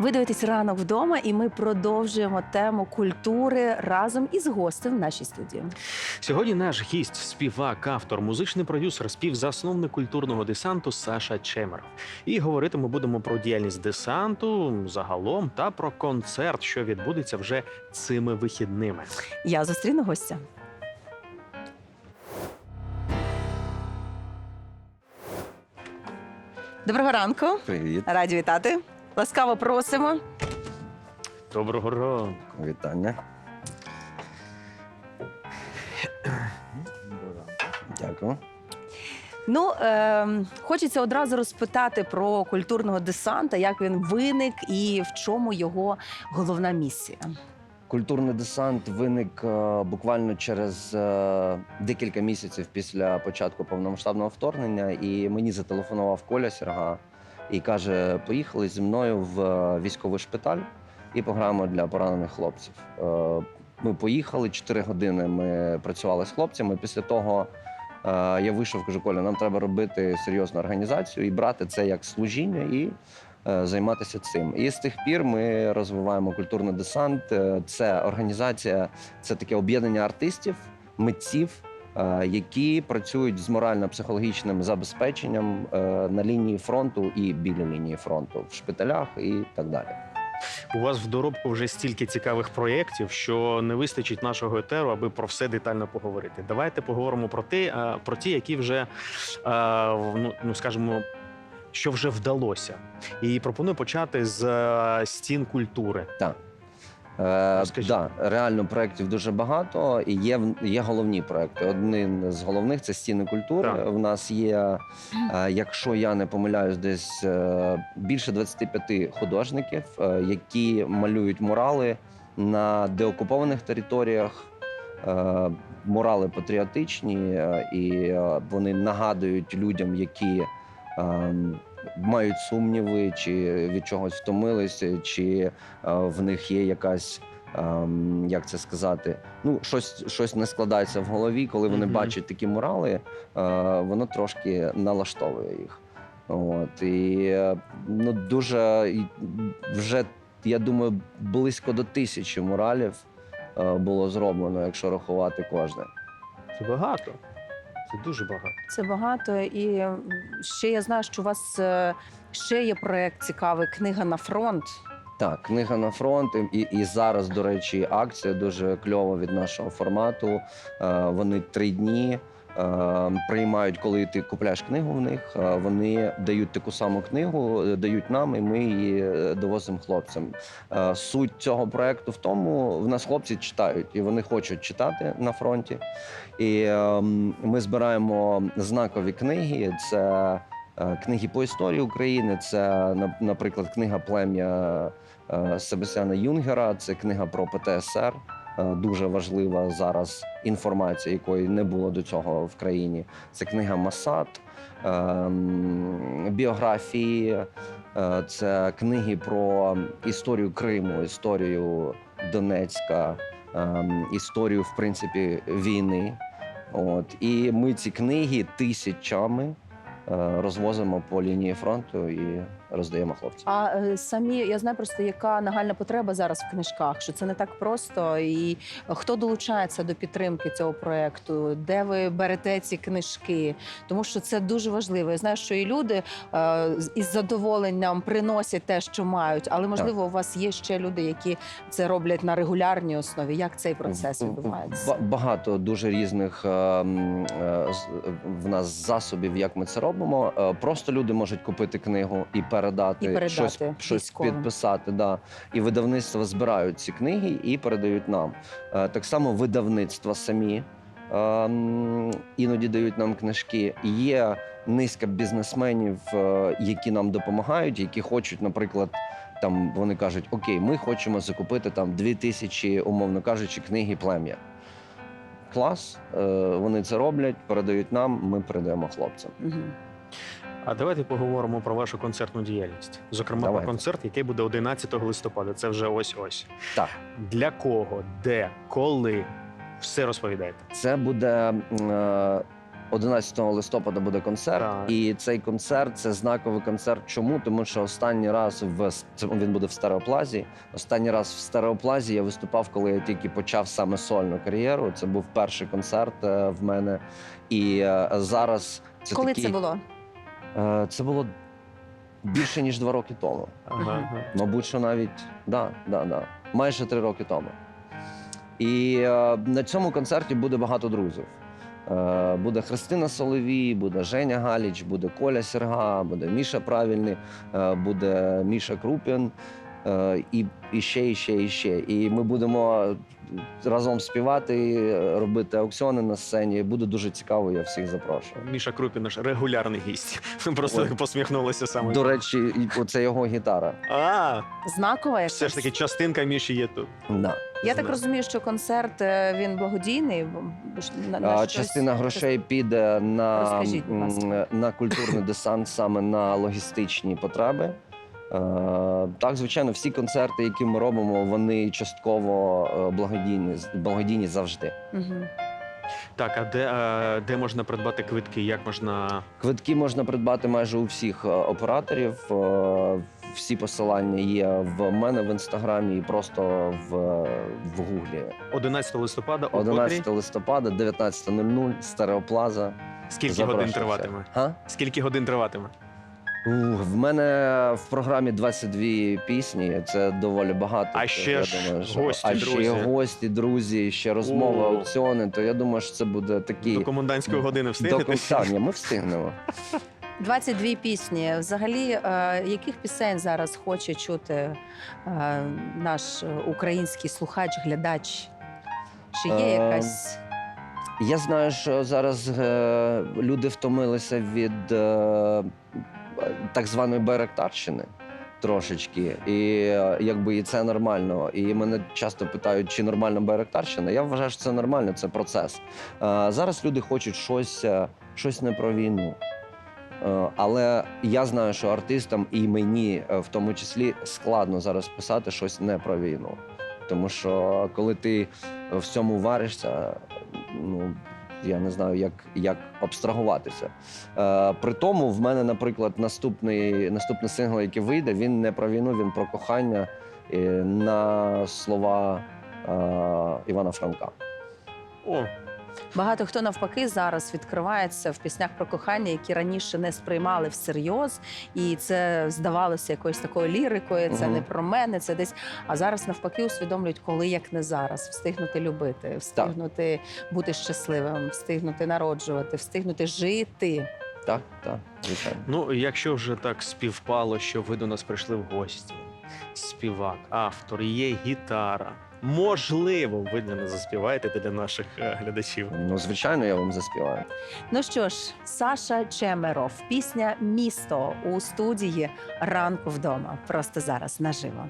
Ви дивитесь ранок вдома, і ми продовжуємо тему культури разом із гостем в нашій студії. Сьогодні наш гість, співак, автор, музичний продюсер, співзасновник культурного десанту Саша Чемеров. І говорити ми будемо про діяльність десанту загалом та про концерт, що відбудеться вже цими вихідними. Я зустріну гостя. Доброго ранку. Привіт, Раді вітати. Ласкаво просимо. Доброго ранку. вітання. Дякую. Ну, е, хочеться одразу розпитати про культурного десанта, як він виник і в чому його головна місія. Культурний десант виник е, буквально через е, декілька місяців після початку повномасштабного вторгнення, і мені зателефонував Коля Серга і каже: поїхали зі мною в е, військовий шпиталь і програму для поранених хлопців. Е, Ми поїхали 4 години. Ми працювали з хлопцями. Після того е, я вийшов, кажу, Коля, нам треба робити серйозну організацію і брати це як служіння і займатися цим. І з тих пір ми розвиваємо культурний десант. Це організація, це таке об'єднання артистів, митців. Е, Які працюють з морально-психологічним забезпеченням е, на лінії фронту і біля лінії фронту в шпиталях і так далі. У вас в доробку вже стільки цікавих проєктів, що не вистачить нашого етеру, аби про все детально поговорити. Давайте поговоримо про те, е, про ті, які вже ну, ну скажімо, що вже вдалося. І пропоную почати з стін культури. Е, да, реально проєктів дуже багато, і є, є головні проєкти. Один з головних це стіни культури. Так. В нас є, е, якщо я не помиляюсь, десь е, більше 25 художників, е, які малюють мурали на деокупованих територіях. Е, Мурали патріотичні, е, і е, вони нагадують людям, які ем, мають сумніви, чи від чогось втомилися, чи е, в них є якась. ем, Як це сказати? Ну, щось, щось не складається в голові, коли вони Мгм. бачать такі мурали, е, воно трошки налаштовує їх. От і е, ну дуже і вже я думаю, близько до тисячі муралів е, було зроблено, якщо рахувати кожне. Це багато. Це дуже багато. Це багато. І ще я знаю, що у вас е, ще є проект цікавий Книга на фронт. Так, книга на фронт, і, і зараз, до речі, акція дуже кльова від нашого формату. Е, вони три дні приймають, коли ти купляєш книгу в них. е, вони дають таку саму книгу, е, дають нам, і ми її е, довозимо хлопцям. Е, суть цього проекту в тому, в нас хлопці читають, і вони хочуть читати на фронті. І е, ми збираємо знакові книги. Це е, книги по історії України. Це, наприклад, книга плем'я е, Себастьяна Юнгера. Це книга про ПТСР. Е, Дуже важлива зараз інформація, якої не було до цього в країні. Це книга Масад, е, біографії, е, це книги про історію Криму, історію Донецька, ем, історію, в принципі, війни. От і ми ці книги тисячами е, розвозимо по лінії фронту і роздаємо хлопцям. А е, самі я знаю просто, яка нагальна потреба зараз в книжках, що це не так просто. І хто долучається до підтримки цього проекту, де ви берете ці книжки? Тому що це дуже важливо. Я знаю, що і люди е, із задоволенням приносять те, що мають, але можливо, у вас є ще люди, які це роблять на регулярній основі. Як цей процес відбувається? Багато дуже різних е, е, в нас засобів, як ми це робимо. Е, Просто люди можуть купити книгу і передати, І передати щось, щось підписати. Да. І видавництва збирають ці книги і передають нам. Е, Так само видавництва самі. е, Іноді дають нам книжки. Є низка бізнесменів, е, які нам допомагають, які хочуть, наприклад, там вони кажуть: Окей, ми хочемо закупити там дві тисячі, умовно кажучи, книги плем'я. Клас, е, вони це роблять, передають нам, ми передаємо хлопцям. Мгм. А давайте поговоримо про вашу концертну діяльність. Зокрема, Давайте. про концерт, який буде 11 листопада. Це вже ось ось. Так. Для кого, де, коли? Все розповідайте. Це буде е, 11 листопада буде концерт, Так. і цей концерт це знаковий концерт. Чому? Тому що останній раз в с- це він буде в стереоплазі. Останній раз в стереоплазі я виступав, коли я тільки почав саме сольну кар'єру. Це був перший концерт е, в мене. І е, зараз це Коли такий, це було? Е, це було більше ніж два роки тому. Ага. Мабуть, що навіть да, да, да. майже три роки тому. І е, на цьому концерті буде багато друзів. Е, буде Христина Соловій, буде Женя Галіч, буде Коля Серга, буде Міша Правильний, е, буде Міша Крупін. Е, І, і ще, і ще, і ще. І ми будемо разом співати, робити аукціони на сцені. Буде дуже цікаво, я всіх запрошую. Міша Крупін наш регулярний гість. Просто Ой. посміхнулися саме. До речі, і оце його гітара. А, Знакова якась? все ж таки частинка Міші є тут. Да. Я так розумію, що концерт е, він благодійний. бо на, на А, щось- Частина грошей піде на, на культурний десант, саме на логістичні потреби. Е, Так, звичайно, всі концерти, які ми робимо, вони частково е, благодійні, благодійні завжди. Так, а де, е, де можна придбати квитки? Як можна. Квитки можна придбати майже у всіх операторів. Всі посилання є в мене в інстаграмі і просто в, в гуглі. 11 листопада 11 листопада, 19.00, стереоплаза. Скільки годин триватиме? Га? Скільки годин триватиме? Ух, в мене в програмі 22 пісні. Це доволі багато. А ще я ж думаю, що- гості, а друзі. ще є гості, друзі, ще розмови, О. аукціони. То я думаю, що це буде такий До комендантської години до встигнете? кінця. Ні, Ми встигнемо. 22 пісні. Взагалі, е, яких пісень зараз хоче чути е, наш е, український слухач, глядач? Чи є Е, якась Я знаю, що зараз е, люди втомилися від е, так званої байрактарщини. Трошечки, і е, якби і це нормально. І мене часто питають, чи нормальна байрактарщина. Я вважаю, що це нормально, це процес. Е, зараз люди хочуть щось, е, щось не про війну. Але я знаю, що артистам і мені в тому числі складно зараз писати щось не про війну. Тому що коли ти в цьому варишся, ну я не знаю, як, як абстрагуватися. Е, при тому, в мене, наприклад, наступний, наступний сингл, який вийде, він не про війну, він про кохання е, на слова е, Івана Франка. О, багато хто навпаки зараз відкривається в піснях про кохання, які раніше не сприймали всерйоз, і це здавалося якоюсь такою лірикою. Це Мгм. не про мене, це десь. А зараз навпаки усвідомлюють, коли як не зараз, встигнути любити, встигнути бути щасливим, встигнути народжувати, встигнути жити. Так, так, звичайно. ну якщо вже так співпало, що ви до нас прийшли в гості, співак, автор, є гітара. Можливо, ви для нас заспіваєте для наших е, глядачів. Ну, звичайно, я вам заспіваю. Ну що ж, Саша Чемеров, пісня Місто у студії ранку вдома. Просто зараз наживо.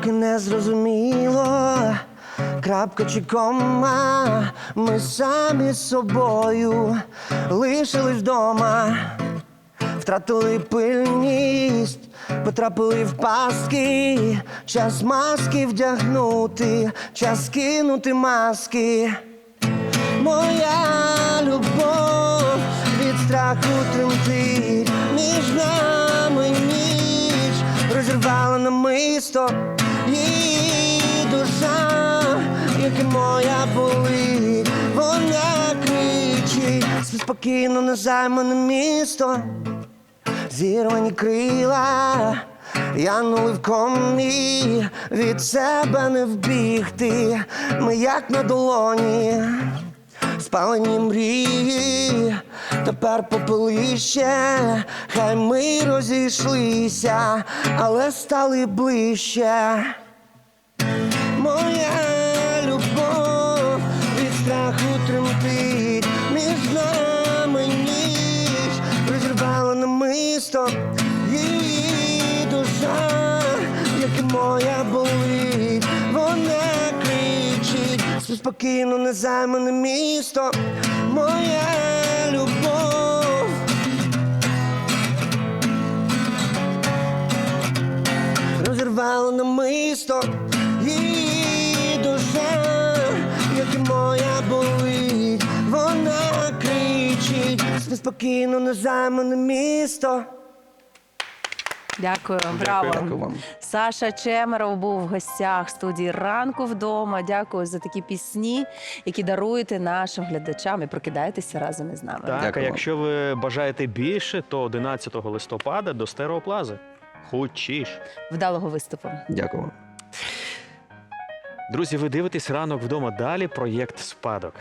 Поки не зрозуміло, крапка чи кома, ми самі з собою лишились вдома, втратили пильність, потрапили в пастки, час маски вдягнути, час кинути маски. Моя любов від страху тремтить. Між нами ніч розірвала намисто її душа, як і моя болить, вона кричить, спокійно незаймане місто, зірвані крила. Янули в комі, від себе не вбігти, ми як на долоні. Спалені мрії, тепер попелище, хай ми розійшлися, але стали ближче. Моя любов від страху тремтить, між нами ніч розірвала намисто її душа, як і моя болить, вона кричить, спокійно незаймане місто, моя розірвало намисто її душа, як і моя болить, вона кричить, неспокійно незаймане місто. Дякую, браво. Дякую вам. Саша Чемеров був в гостях студії ранку вдома. Дякую за такі пісні, які даруєте нашим глядачам і прокидаєтеся разом із нами. Так, а Дякую вам. якщо ви бажаєте більше, то 11 листопада до стереоплази. Хочеш. Вдалого виступу. Дякую вам. Друзі, ви дивитесь ранок вдома. Далі проєкт спадок.